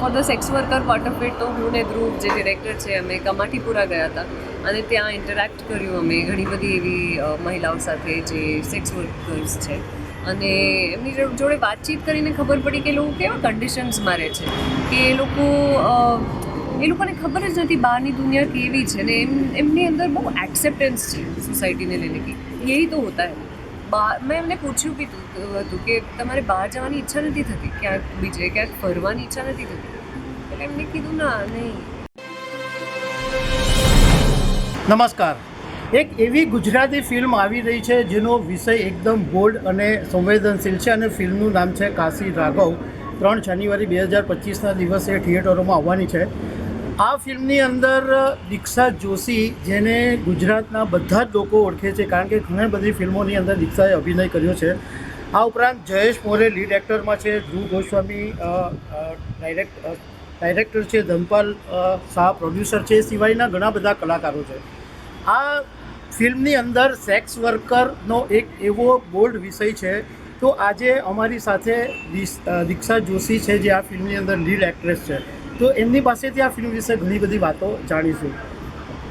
For the sex worker part of it તો હું ને ધ્રુવ જે ડિરેક્ટર છે અમે કમાટીપુરા ગયા હતા અને ત્યાં ઇન્ટરેક્ટ કર્યું અમે ઘણી બધી એવી મહિલાઓ સાથે જે સેક્સ વર્કર્સ છે. અને એમની જોડે વાતચીત કરીને ખબર પડી કે એ લોકો કેવા કન્ડિશન્સમાં રહે છે કે એ લોકો એ લોકોને ખબર જ નથી બહારની દુનિયા કેવી છે ને એમ એમની અંદર બહુ એક્સેપ્ટન્સ છે સોસાયટીને લઈને કે યહી તો હોતા હૈ બહાર મેં એમને પૂછ્યું બી હતું કે તમારે બહાર જવાની ઈચ્છા નથી થતી? ક્યાંક બીજે ક્યાંક ફરવાની ઈચ્છા નથી થતી? એટલે એમને કીધું, ના, નહીં. નમસ્કાર. એક એવી ગુજરાતી ફિલ્મ આવી રહી છે જેનો વિષય એકદમ બોલ્ડ અને સંવેદનશીલ છે અને ફિલ્મનું નામ છે કાશી રાઘવ. ત્રણ જાન્યુઆરી બે હજાર પચીસના દિવસે થિયેટરોમાં આવવાની છે. આ ફિલ્મની અંદર દીક્ષા જોશી, જેને ગુજરાતના બધા જ લોકો ઓળખે છે, કારણ કે ઘણી બધી ફિલ્મોની અંદર દીક્ષાએ અભિનય કર્યો છે. આ ઉપરાંત જયેશ મોરે લીડ એક્ટરમાં છે, ધ્રુવ ગોસ્વામી ડાયરેક્ટ ડાયરેક્ટર છે ધનપાલ શાહ પ્રોડ્યુસર છે, સિવાયના ઘણા બધા કલાકારો છે. આ ફિલ્મની અંદર સેક્સ વર્કરનો એક એવો બોલ્ડ વિષય છે. તો આજે અમારી સાથે દીક્ષા જોશી છે, જે આ ફિલ્મની અંદર લીડ એક્ટ્રેસ છે. તો એમની પાસેથી આ ફિલ્મ વિશે ઘણી બધી વાતો જાણીશું.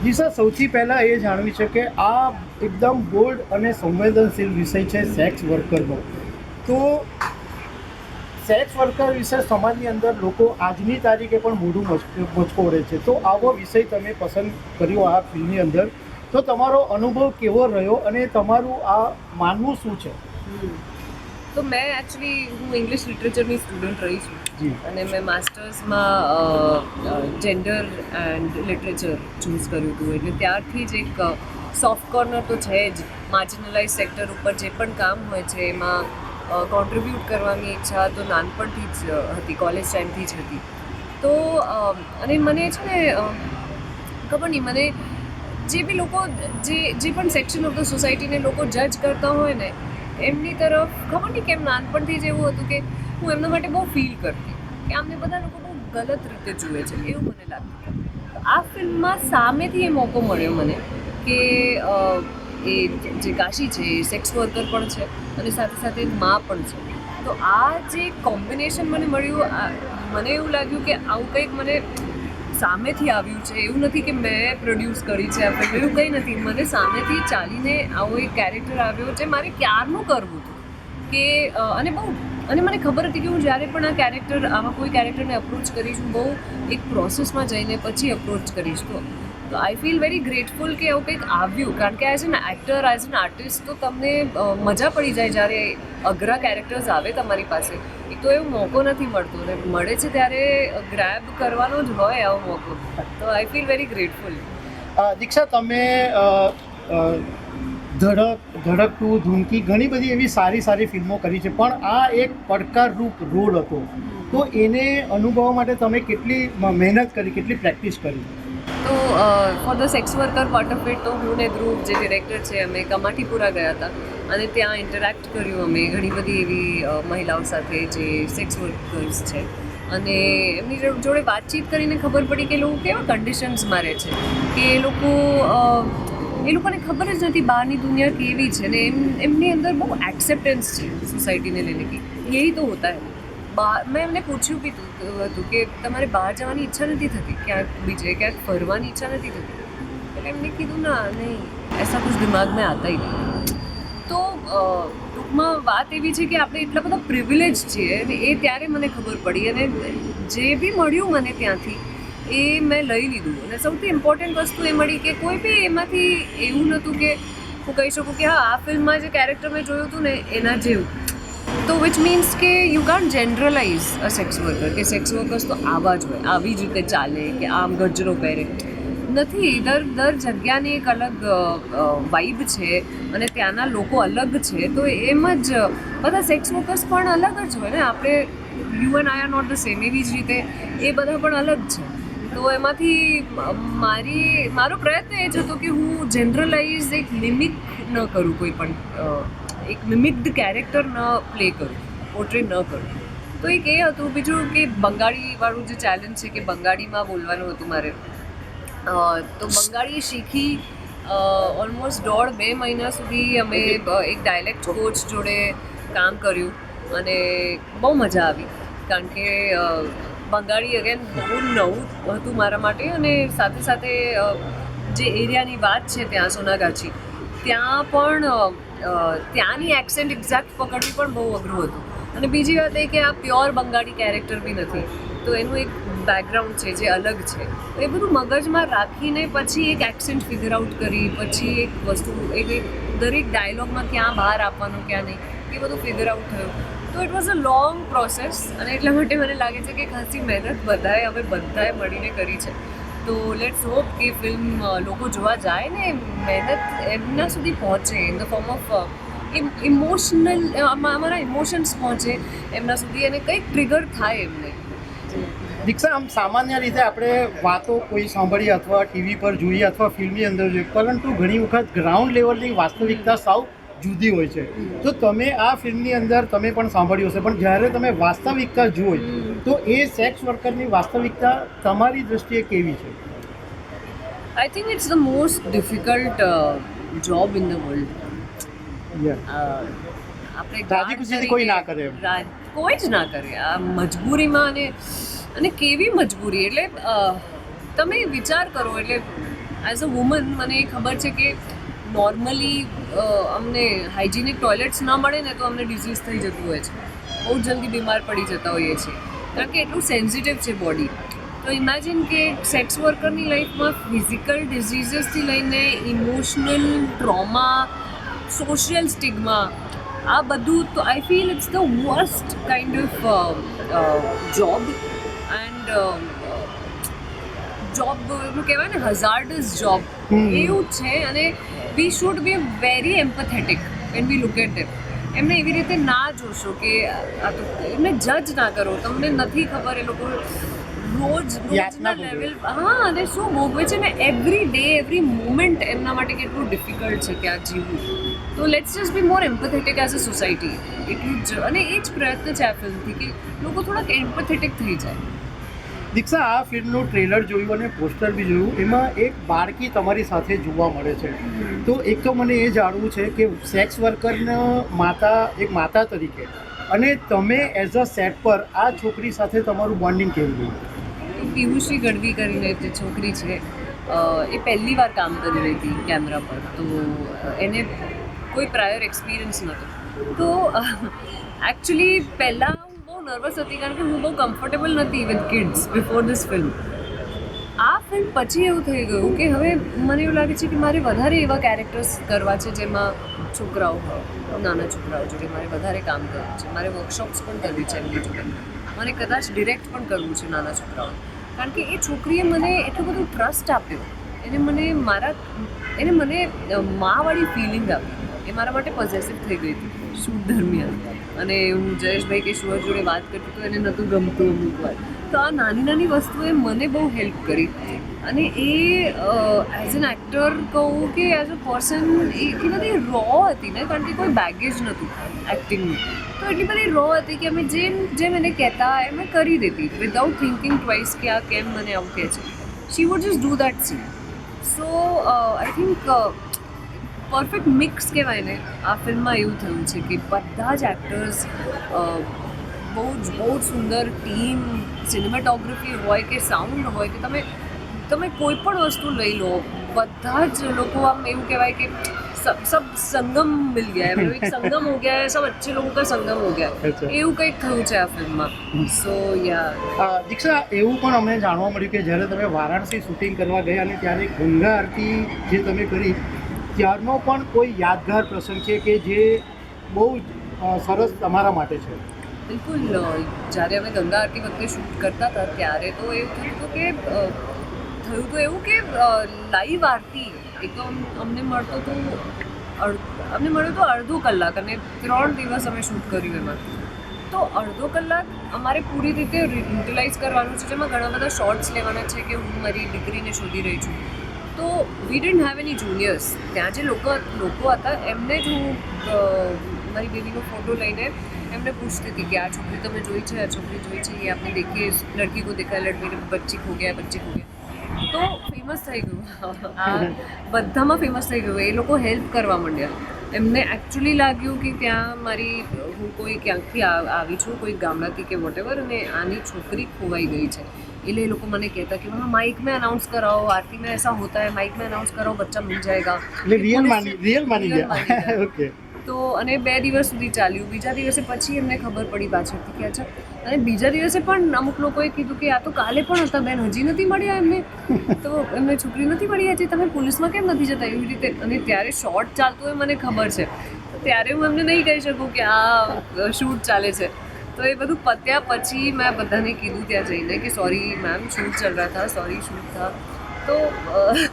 દિશા સૌથી પહેલાં એ જાણવી છે કે આ એકદમ બોલ્ડ અને સંવેદનશીલ વિષય છે સેક્સ વર્કરનો તો સેક્સ વર્કર વિશે સમાજની અંદર લોકો આજની તારીખે પણ મોઢું મચ- મચકોડે છે. તો આવો વિષય તમે પસંદ કર્યો આ ફિલ્મની અંદર. તો તમારો અનુભવ કેવો રહ્યો અને તમારું આ માનવું શું છે? તો મેં એકચ્યુઅલી હું ઇંગ્લિશ લિટરેચરની સ્ટુડન્ટ રહી છું. અને મેં માસ્ટર્સમાં જેન્ડર એન્ડ લિટરેચર ચૂઝ કર્યું હતું. એટલે ત્યારથી જ એક સોફ્ટ કોર્નર તો છે જ. માર્જિનલાઇઝ સેક્ટર ઉપર જે પણ કામ હોય છે એમાં કોન્ટ્રીબ્યુટ કરવાની ઈચ્છા તો નાનપણથી જ હતી કોલેજ ટાઈમથી જ હતી. તો અને મને છે ને ખબર નહીં મને જે બી લોકો જે જે પણ સેક્શન ઓફ ધ સોસાયટીને લોકો જજ કરતા હોય ને એમની તરફ ખબર નહીં કેમ નાનપણથી જ એવું હતું કે હું એમના માટે બહુ ફીલ કરતી. કે આમને બધા લોકો બહુ ગલત રીતે જુએ છે, એવું મને લાગતું તો આ ફિલ્મમાં સામેથી એ મોકો મળ્યો મને કે એ જે કાશી છે, એ સેક્સ વર્કર પણ છે અને સાથે સાથે મા પણ છે. તો આ જે કોમ્બિનેશન મને મળ્યું મને એવું લાગ્યું કે આવું કંઈક મને સામેથી આવ્યું છે. એવું નથી કે મેં પ્રોડ્યુસ કરી છે આ ફિલ્મ એવું કંઈ નથી. મને સામેથી ચાલીને આવો એક કેરેક્ટર આવ્યો છે મારે ક્યારનું કરવું હતું? કે અને બહુ, અને મને ખબર હતી કે હું જ્યારે પણ આ કેરેક્ટર આવા કોઈ કેરેક્ટરને અપ્રોચ કરીશ, હું બહુ એક પ્રોસેસમાં જઈને પછી અપ્રોચ કરીશ. તો તો આઈ ફીલ વેરી ગ્રેટફુલ કે એવું કંઈક આવ્યું. કારણ કે as an actor as an artist તો તમને મજા પડી જાય જ્યારે અઘરા કેરેક્ટર્સ આવે તમારી પાસે. એક તો એવો મોકો નથી મળતો. ને મળે છે ત્યારે ગ્રેબ કરવાનો જ હોય આવો મોકો. તો I feel very grateful Diksha, તમે ધડક ધડક ટુ ધૂમકી ઘણી બધી એવી સારી સારી ફિલ્મો કરી છે. પણ આ એક પડકારરૂપ રોલ હતો. તો એને અનુભવવા માટે તમે કેટલી મહેનત કરી, કેટલી પ્રેક્ટિસ કરી? તો for the sex worker part of it તો હું ને ધ્રુવ જે ડિરેક્ટર છે અમે કમાટીપુરા ગયા હતા. અને ત્યાં ઇન્ટરેક્ટ કર્યું અમે ઘણી બધી એવી મહિલાઓ સાથે જે સેક્સ વર્કર્સ છે. અને એમની જોડે વાતચીત કરીને ખબર પડી કે એ લોકો કેવા કન્ડિશન્સમાં રહે છે. કે એ લોકો એ લોકોને ખબર જ નથી બહારની દુનિયા કેવી છે ને એમ, એમની અંદર બહુ એક્સેપ્ટન્સ છે સોસાયટીને લઈને કે યહી તો હોતા હૈ મેં એમને પૂછ્યું બી હતું કે તમારે બહાર જવાની ઈચ્છા નથી થતી? ક્યાંક બીજે ક્યાંક ફરવાની ઈચ્છા નથી થતી? એટલે એમને કીધું, ના, નહીં, એસા કુછ દિમાગ મેં આતા નહીં. તો ટૂંકમાં વાત એવી છે કે આપણે એટલા બધા પ્રિવિલેજ છીએ અને એ ત્યારે મને ખબર પડી અને જે બી મળ્યું મને ત્યાંથી, એ મેં લઈ લીધું. અને સૌથી ઇમ્પોર્ટન્ટ વસ્તુ એ મળી કે કોઈ બી એમાંથી એવું નહોતું કે હું કહી શકું કે હા, આ ફિલ્મમાં જે કેરેક્ટર મેં જોયું હતું ને, એના જેવું. તો વિચ મીન્સ કે you can't generalise a sex worker કે સેક્સ વર્કર્સ તો આવા જ હોય, આવી જ રીતે ચાલે, કે આમ ગજરો પહેરે. નથી, દર દર જગ્યાની એક અલગ વાઇબ છે અને ત્યાંના લોકો અલગ છે, તો એમ જ બધા સેક્સ વર્કર્સ પણ અલગ જ હોય ને, આપણે you and I are not the same એવી જ રીતે, એ બધા પણ અલગ છે. તો એમાંથી મારી, મારો પ્રયત્ન એ જ હતો કે હું જનરલાઇઝ એક લિમિટ ન કરું કોઈ પણ એક મિમિક્ડ કેરેક્ટર ન પ્લે કરું પોર્ટ્રેટ ન કરું. તો એક એ હતું બીજું કે બંગાળીવાળું જે ચેલેન્જ છે કે બંગાળીમાં બોલવાનું હતું મારે તો બંગાળી શીખી ઓલમોસ્ટ દોઢ બે મહિના સુધી અમે એક ડાયલેક્ટ કોચ જોડે કામ કર્યું અને બહુ મજા આવી. કારણ કે બંગાળી અગેન બહુ નવું હતું મારા માટે અને સાથે સાથે જે એરિયાની વાત છે ત્યાં સોનાગાછી ત્યાં પણ ત્યાંની એક્સેન્ટ એક્ઝેક્ટ પકડવી પણ બહુ અઘરું હતું. અને બીજી વાત એ કે આ પ્યોર બંગાળી કેરેક્ટર બી નથી. તો એનું એક બેકગ્રાઉન્ડ છે, જે અલગ છે. એ બધું મગજમાં રાખીને પછી એક એક્સેન્ટ ફિગર આઉટ કરી, પછી એક વસ્તુ એક દરેક ડાયલોગમાં ક્યાં બહાર આપવાનું, ક્યાં નહીં, એ બધું ફિગર આઉટ થયું. તો it was a long process અને એટલા માટે મને લાગે છે કે ખાસી મહેનત બધાએ હવે બધાએ મળીને કરી છે. તો લેટ્સ હોપ કે ફિલ્મ લોકો જોવા જાય ને મહેનત એમના સુધી પહોંચે in the form of emotional અમારા ઇમોશન્સ પહોંચે એમના સુધી અને કંઈક ટ્રિગર થાય એમને. દીક્ષા, આમ સામાન્ય રીતે આપણે વાતો કોઈ સાંભળીએ અથવા ટીવી પર જોઈએ અથવા ફિલ્મની અંદર જોઈએ, પરંતુ ઘણી વખત ગ્રાઉન્ડ લેવલની વાસ્તવિકતા સાવ જુદી હોય છે. તો તમે આ ફિલ્મની અંદર તમે પણ સાંભળ્યું હશે. પણ જ્યારે તમે વાસ્તવિકતા જોઈ તો એ સેક્સ વર્કરની વાસ્તવિકતા તમારી દ્રષ્ટિએ કેવી છે? I think it's the most difficult job in the world આપણે રાજી ખુશીથી કોઈ ના કરે. કોઈ જ ના કરે. આ મજબૂરીમાં અને અને કેવી મજબૂરી? એટલે તમે વિચાર કરો એટલે એઝ અ વુમન મને એ ખબર છે કે નોર્મલી અમને હાઇજિનિક ટોયલેટ્સ ન મળે ને તો અમને ડિઝીઝ થઈ જતું હોય છે. બહુ જલ્દી બીમાર પડી જતા હોઈએ છીએ. કારણ કે એટલું સેન્સિટિવ છે બોડી તો ઇમેજિન કે સેક્સ વર્કરની લાઈફમાં ફિઝિકલ ડિઝીઝીસથી લઈને ઇમોશનલ ટ્રોમા સોશિયલ સ્ટિગ્મા આ બધું તો I feel it's the worst kind of job and job એનું કહેવાય ને હઝાર્ડસ જોબ એવું છે. અને we should be very empathetic when we look at it એમને એવી રીતે ના જોશો કે આ તો એમને જજ ના કરો. તમને નથી ખબર એ લોકો રોજ રોજના લેવલ હા અને શું ભોગવે છે ને એવરી ડે એવરી મુમેન્ટ એમના માટે કેટલું ડિફિકલ્ટ છે કે આ જીવવું. તો let's just be more empathetic as a society એટલું જ અને એ જ પ્રયત્ન છે આ ફિલ્મથી કે લોકો થોડાક એમ્પથેટિક થઈ જાય. દીક્ષા, આ ફિલ્મનું ટ્રેલર જોયું અને પોસ્ટર બી જોયું. એમાં એક બાળકી તમારી સાથે જોવા મળે છે. તો એક તો મને એ જાણવું છે કે સેક્સ વર્કરના માતા, એક માતા તરીકે. અને તમે એઝ અ સેટ પર આ છોકરી સાથે તમારું બોન્ડિંગ કેવું રહ્યું? પિયુષી ગઢવી કરીને જે છોકરી છે એ પહેલી વાર કામ કરી રહી હતી કેમેરા પર. તો એને કોઈ પ્રાયર એક્સપિરિયન્સ નહોતો. તો એકચ્યુઅલી પહેલાં નર્વસ હતી કારણ કે હું બહુ કમ્ફર્ટેબલ નથી with kids before this film આ ફિલ્મ પછી એવું થઈ ગયું કે હવે મને એવું લાગે છે કે મારે વધારે એવા કેરેક્ટર્સ કરવા છે જેમાં છોકરાઓ નાના છોકરાઓ જોડે મારે વધારે કામ કરવું છે. મારે વર્કશોપ્સ પણ કરવી છે એમની જોડે. મને કદાચ ડિરેક્ટ પણ કરવું છે નાના છોકરાઓ. કારણ કે એ છોકરીએ મને એટલું બધું ટ્રસ્ટ આપ્યો. એને મને મારા, એને મને માવાળી ફિલિંગ આપી. એ મારા માટે પોઝેસિવ થઈ ગઈ હતી. શું દરમિયાન અને હું જયેશભાઈ કેશુઅર જોડે વાત કરતી તો એને નહોતું ગમતું અમુક વાર. તો આ નાની નાની વસ્તુએ મને બહુ હેલ્પ કરી. અને એ એઝ એન એક્ટર કહું કે એઝ અ પર્સન એટલી બધી રો હતી ને, કારણ કે કોઈ બેગેજ નહોતું એક્ટિંગનું તો એટલી બધી રો હતી કે અમે જેમ જેમ એને કહેતા એમ કરી દેતી. વિધાઉટ થિંકિંગ ટ્વાઇસ કે આ કેમ મને આવું કહે છે. She would just do that scene so I think perfect mix કહેવાય ને આ ફિલ્મમાં એવું થયું છે કે બધા જ એક્ટર્સ બહુ જ બહુ જ સુંદર ટીમ સિનેમેટોગ્રાફી હોય કે સાઉન્ડ હોય કે તમે તમે કોઈ પણ વસ્તુ લઈ લો બધા જ લોકો આમ એવું કહેવાય કે सब सब संगम मिल गया है मतलब एक संगम हो गया है सब अच्छे लोगों का संगम हो गया है અચ્છા. એવું કંઈક થયું છે આ ફિલ્મમાં સો યા અ, દીક્ષા એવું પણ અમને જાણવા મળ્યું કે જ્યારે તમે વારાણસી શૂટિંગ કરવા ગયા અને ત્યારે ગંગા આરતી જે તમે કરી ત્યારનો પણ કોઈ યાદગાર પ્રસંગ છે કે જે બહુ સરસ તમારા માટે છે? બિલકુલ જ્યારે અમે ગંગા આરતી વખતે શૂટ કરતા હતા, ત્યારે તો એવું થયું હતું કે થયું તો એવું કે લાઈવ આરતી એક તો અમને મળતો તો અમને મળ્યું તો અડધો કલાક અને ત્રણ દિવસ અમે શૂટ કર્યું એમાં. તો અડધો કલાક અમારે પૂરી રીતે યુટિલાઇઝ કરવાનું છે, જેમાં ઘણા બધા શોર્ટ્સ લેવાના છે કે હું મારી દીકરીને શોધી રહી છું. તો વી ડન્ટ હેવ એની જુનિયર્સ ત્યાં જે લોકો લોકો હતા એમને જ હું મારી બેબીનો ફોટો લઈને એમને પૂછતી હતી કે આ છોકરી તમે જોઈ છે આ છોકરી જોઈ છે એ આપણે દેખીએ લડકી કો દેખા લડકી બચ્ચી ખો ગયા બચ્ચી ખો ગયા. તો ફેમસ થઈ ગયું. બધામાં ફેમસ થઈ ગયું. એ લોકો હેલ્પ કરવા માંડ્યા. એમને એકચ્યુઅલી લાગ્યું કે ત્યાં મારી હું કોઈ ક્યાંકથી આવી છું કોઈ ગામડાથી કે વોટેવર અને આની છોકરી ખોવાઈ ગઈ છે. એટલે એ લોકો મને કહેતા કે माइक में અનાઉન્સ કરાવો आरती એસા હોતા होता માઇકમાં અનાઉન્સ કરાવો બચ્ચા कराओ बच्चा मिल રિયલ रियल मानी रियल ગયા ઓકે તો અને બે દિવસ સુધી ચાલ્યું બીજા દિવસે પછી એમને ખબર પડી પાછળથી કે અચ્છા અને બીજા દિવસે પણ અમુક લોકોએ કીધું કે આ તો કાલે પણ હતા બેન હજી નથી મળ્યા એમને. તો એમને છોકરી નથી મળી આજે તમે પોલીસમાં કેમ નથી જતા? એવી રીતે અને ત્યારે શોર્ટ ચાલતું હોય મને ખબર છે. ત્યારે હું એમને નહીં કહી શકું કે આ શૂટ ચાલે છે. તો એ બધું પત્યા પછી મેં બધાને કીધું ત્યાં જઈને કે સોરી મેમ શૂટ ચલ રહા થા સોરી શૂટ થા. તો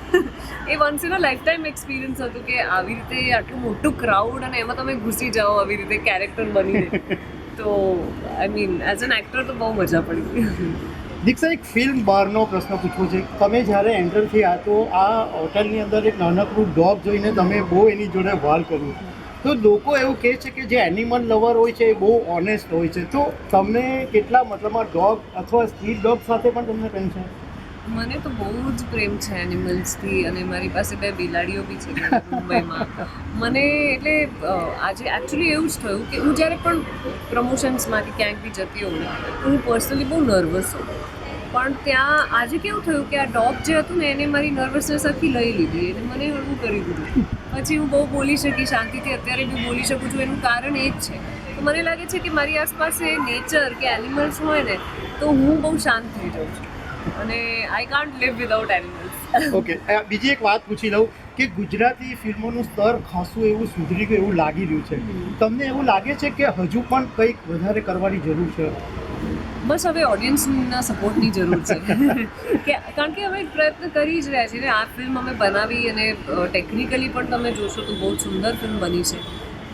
a once in a lifetime experience હતું કે આવી રીતે આટલું મોટું ક્રાઉડ અને એમાં તમે ઘૂસી જાઓ આવી રીતે કેરેક્ટર બનીને. તો I mean as an actor તો બહુ મજા પડી. દીક્ષા, એક ફિલ્મ બહારનો પ્રશ્ન પૂછવો છે. તમે જ્યારે એન્ટર થયા તો આ હોટલની અંદર એક નાનકડું ડોગ જોઈને તમે બહુ એની જોડે વાર કર્યું. તો લોકો એવું કહે છે કે જે એનિમલ લવર હોય છે એ બહુ ઓનેસ્ટ હોય છે. તો તમને કેટલા મતલબમાં ડોગ અથવા સ્ટ્રીટ ડોગ સાથે પણ તમને પ્રેમ છે? મને તો બહુ જ પ્રેમ છે એનિમલ્સથી અને મારી પાસે બે બિલાડીઓ બી છે મુંબઈમાં. મને એટલે આજે એકચ્યુઅલી એવું જ થયું કે હું જ્યારે પણ પ્રમોશન્સમાં કે ક્યાંક બી જતી હોઉં હું પર્સનલી બહુ નર્વસ હોઉં. પણ ત્યાં આજે કેવું થયું કે આ ડોગ જે હતું ને, એને મારી નર્વસનેસ આખી લઈ લીધી. એને મને હળવું કરી દીધું. પછી હું બહુ બોલી શકી શાંતિથી અત્યારે બી બોલી શકું છું એનું કારણ એ જ છે. તો મને લાગે છે કે મારી આસપાસ એ નેચર કે એનિમલ્સ હોય ને તો હું બહુ શાંત થઈ જાઉં છું. અને I can't live without animals okay બીજી એક વાત પૂછી લઉં કે ગુજરાતી ફિલ્મોનું સ્તર ખાસું એવું સુધરી ગયું એવું લાગી રહ્યું છે. તમને એવું લાગે છે કે હજુ પણ કંઈક વધારે કરવાની જરૂર છે? બસ હવે ઓડિયન્સના સપોર્ટની જરૂર છે. કે કારણ કે અમે પ્રયત્ન કરી જ રહ્યા છીએ ને આ ફિલ્મ અમે બનાવી અને ટેકનિકલી પણ તમે જોશો તો બહુ સુંદર ફિલ્મ બની છે.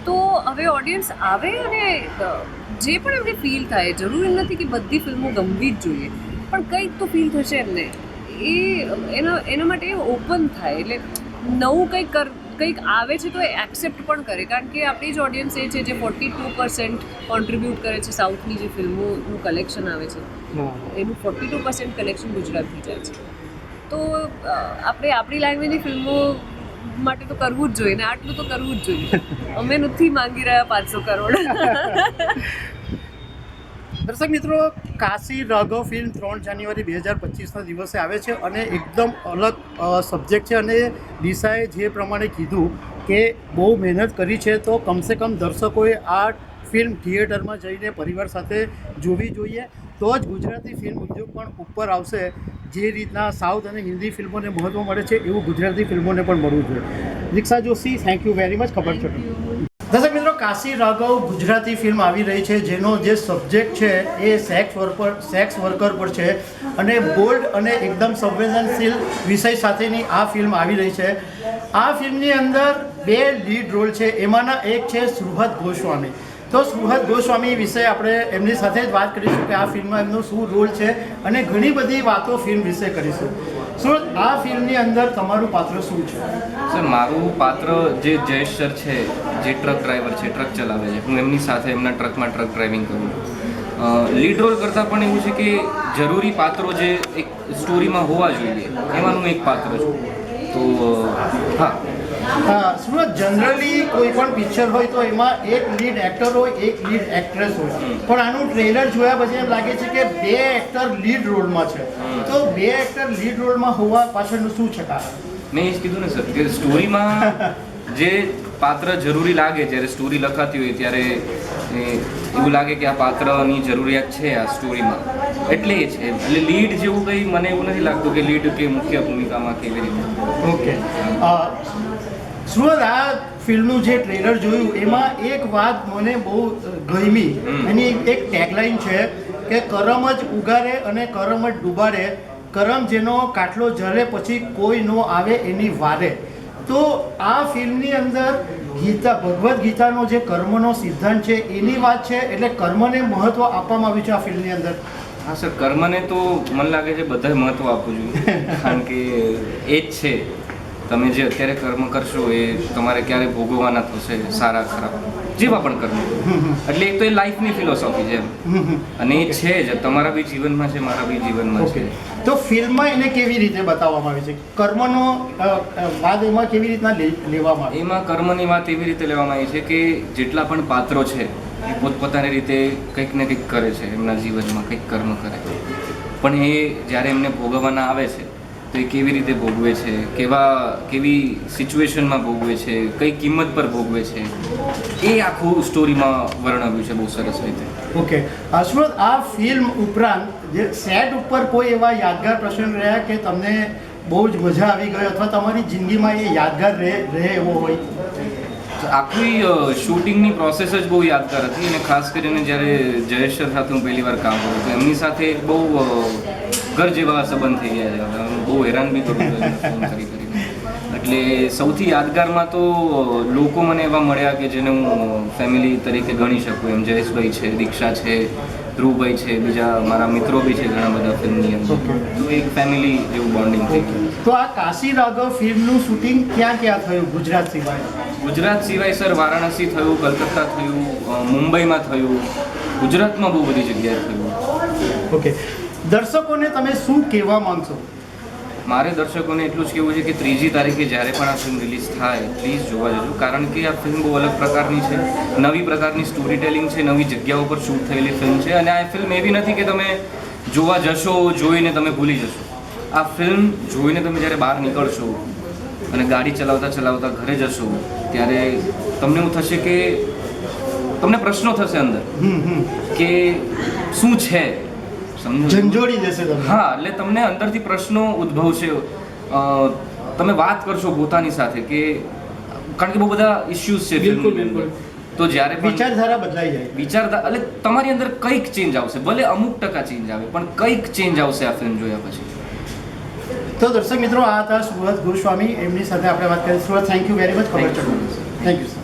તો હવે ઓડિયન્સ આવે અને જે પણ એમને ફીલ થાય જરૂરી નથી કે બધી ફિલ્મો ગમવી જ જોઈએ. પણ કંઈક તો ફીલ થશે એમને. એ એના એના માટે ઓપન થાય. એટલે નવું કંઈક કર કંઈક આવે છે તો એ એક્સેપ્ટ પણ કરે. કારણ કે આપણી જ ઓડિયન્સ એ છે જે ફોર્ટી ટુ પર્સન્ટ કોન્ટ્રીબ્યુટ કરે છે સાઉથની જે ફિલ્મોનું કલેક્શન આવે છે. એનું ફોર્ટી ટુ પર્સન્ટ કલેક્શન ગુજરાતથી જાય છે. તો આપણે આપણી લેંગ્વેજની ફિલ્મો માટે તો કરવું જ જોઈએ ને આટલું તો કરવું જ જોઈએ. અમે નથી માંગી રહ્યા પાંચસો કરોડ. દર્શક મિત્રો, કાશી રાઘવ ફિલ્મ ત્રણ જાન્યુઆરી બે હજાર પચીસના દિવસે આવે છે અને એકદમ અલગ સબ્જેક્ટ છે અને દિશાએ જે પ્રમાણે કીધું કે બહુ મહેનત કરી છે, તો કમસે કમ દર્શકોએ આ ફિલ્મ થિયેટરમાં જઈને પરિવાર સાથે જોવી જોઈએ. તો જ ગુજરાતી ફિલ્મ ઉદ્યોગ પણ ઉપર આવશે. જે રીતના સાઉથ અને હિન્દી ફિલ્મોને મહત્ત્વ મળે છે, એવું ગુજરાતી ફિલ્મોને પણ મળવું જોઈએ. Diksha Joshi thank you very much ખબર છે. દર્શક મિત્રો, કાશી રાઘવ ગુજરાતી ફિલ્મ આવી રહી છે, જેનો જે સબ્જેક્ટ છે એ સેક્સ વર્કર સેક્સ વર્કર પર છે અને બોલ્ડ અને એકદમ સંવેદનશીલ વિષય સાથેની આ ફિલ્મ આવી રહી છે. આ ફિલ્મની અંદર બે લીડ રોલ છે, એમાંના એક છે સુહદ ગોસ્વામી. તો સુહદ ગોસ્વામી વિશે આપણે એમની સાથે જ વાત કરીશું કે આ ફિલ્મમાં એમનો શું રોલ છે અને ઘણી બધી વાતો ફિલ્મ વિશે કરીશું. આ ફિલ્મની અંદર તમારું પાત્ર શું છે? સર, મારું પાત્ર જે જયેશ સર છે, જે ટ્રક ડ્રાઈવર છે, ટ્રક ચલાવે છે, હું એમની સાથે એમના ટ્રકમાં ટ્રક ડ્રાઇવિંગ કરું લીડ રોલ કરતાં પણ એવું છે કે જરૂરી પાત્રો જે એક સ્ટોરીમાં હોવા જોઈએ, એમાંનું એક પાત્ર છું. તો હા. હા સુરત જનરલી કોઈ પણ પિક્ચર હોય તો એમાં એક લીડ એક્ટર હોય એક લીડ એક્ટ્રેસ હોય. પણ આનું ટ્રેલર જોયા પછી એમ લાગે છે કે બે એક્ટર લીડ રોલમાં છે. તો બે એક્ટર લીડ રોલમાં હોવા પાછળનું શું છે કારણ? મેં એ જ કીધું ને સર કે સ્ટોરીમાં જે પાત્ર જરૂરી લાગે જ્યારે સ્ટોરી લખાતી હોય ત્યારે એવું લાગે કે આ પાત્રની જરૂરિયાત છે આ સ્ટોરીમાં એટલે એ છે. એટલે લીડ જેવું કંઈ મને એવું નથી લાગતું કે લીડ કે મુખ્ય ભૂમિકામાં કેવી રીતે. ઓકે સુરત આ ફિલ્મનું જે ટ્રેલર જોયું એમાં એક વાત મને બહુ ગમી. એની એક- ટેગલાઇન છે કે કરમ જ ઉગારે અને કરમ જ ડૂબાડે કરમ જેનો કાટલો જરે પછી કોઈ નો આવે એની વારે. તો આ ફિલ્મની અંદર ગીતા ભગવદ્ ગીતાનો જે કર્મનો સિદ્ધાંત છે એની વાત છે એટલે કર્મને મહત્વ આપવામાં આવ્યું છે આ ફિલ્મની અંદર. હા સર કર્મને તો મને લાગે છે બધાએ મહત્વ આપવું જોઈએ. કારણ કે એ જ છે. તમે જે અત્યારે કર્મ કરશો એ તમારે ક્યારે ભોગવવાના થશે સારા ખરાબ જેવા પણ કર્મ. એટલે એક તો એ લાઈફની ફિલોસોફી છે અને એ છે જ તમારા બી જીવનમાં છે મારા બી જીવનમાં છે. તો ફિલ્મમાં એને કેવી રીતે બતાવવામાં આવે છે? કર્મનો વાદ એમાં કેવી રીતના લેવામાં આવે? એમાં કર્મની વાત એવી રીતે લેવામાં આવી છે કે જેટલા પણ પાત્રો છે એ પોતપોતાની રીતે કંઈક ને કંઈક કરે છે એમના જીવનમાં કંઈક કર્મ કરે. પણ એ જ્યારે એમને ભોગવવાના આવે છે તો એ કેવી રીતે ભોગવે છે? કેવા કેવી સિચ્યુએશનમાં ભોગવે છે? કઈ કિંમત પર ભોગવે છે? એ આખું સ્ટોરીમાં વર્ણવ્યું છે બહુ સરસ રીતે. ઓકે. હર્ષવર્ધ આ ફિલ્મ ઉપરાંત જે સેટ ઉપર કોઈ એવા યાદગાર પ્રસંગ રહ્યા કે તમને બહુ જ મજા આવી ગઈ અથવા તમારી જિંદગીમાં એ યાદગાર રહે રહે એવો હોય? આખી શૂટિંગની પ્રોસેસ જ બહુ યાદગાર હતી અને ખાસ કરીને જ્યારે જયેશ સાથે હું પહેલી વાર કામ કર્યું તો એમની સાથે બહુ ઘર જેવા સંબંધ થઈ ગયા છે. બહુ હેરાન બી કરું ફોન કરી કરીને એટલે સૌથી યાદગારમાં તો લોકો મને એવા મળ્યા કે જેને હું ફેમિલી તરીકે ગણી શકું. એમ જયેશભાઈ છે દીક્ષા છે ધ્રુવભાઈ છે બીજા મારા મિત્રો બી છે ઘણા બધા ફિલ્મની અંદર. તો એક ફેમિલી જેવું બોન્ડિંગ થઈ ગયું. તો આ કાશી રાઘવ ફિલ્મનું શૂટિંગ ક્યાં ક્યાં થયું ગુજરાત સિવાય? ગુજરાત સિવાય સર વારાણસી થયું કલકત્તા થયું મુંબઈમાં થયું. ગુજરાતમાં બહુ બધી જગ્યાએ થયું. ઓકે દર્શકોને તમે શું કહેવા માંગશો? મારે દર્શકોને એટલું જ કહેવું છે કે ત્રીજી તારીખે જ્યારે પણ આ ફિલ્મ રિલીઝ થાય પ્લીઝ જોવા જજો. કારણ કે આ ફિલ્મ બહુ અલગ પ્રકારની છે. નવી પ્રકારની સ્ટોરી ટેલિંગ છે નવી જગ્યાઓ પર શૂટ થયેલી ફિલ્મ છે. અને આ ફિલ્મ એવી નથી કે તમે જોવા જશો જોઈને તમે ભૂલી જશો. આ ફિલ્મ જોઈને તમે જ્યારે બહાર નીકળશો અને ગાડી ચલાવતા ચલાવતા ઘરે જશો ત્યારે તમને એવું થશે કે તમને પ્રશ્નો થશે અંદર કે શું છે? ઝંઝોડી જશે તમને. હા એટલે તમને અંદરથી પ્રશ્નો ઉદ્ભવશે. તમે વાત કરશો પોતાની સાથે કે કારણ કે બહુ બધા ઇશ્યુઝ છે બિલકુલ, બિલકુલ. તો જ્યારે વિચારધારા બદલાઈ જાય. વિચારધારા એટલે તમારી અંદર કંઈક ચેન્જ આવશે. ભલે અમુક ટકા ચેન્જ આવે પણ કંઈક ચેન્જ આવશે આ ફિલ્મ જોયા પછી. તો દર્શક મિત્રો આ હતા સુરત ગોસ્વામી એમની સાથે આપણે વાત કરી. Surat thank you very much ખબર થેન્ક યુ સર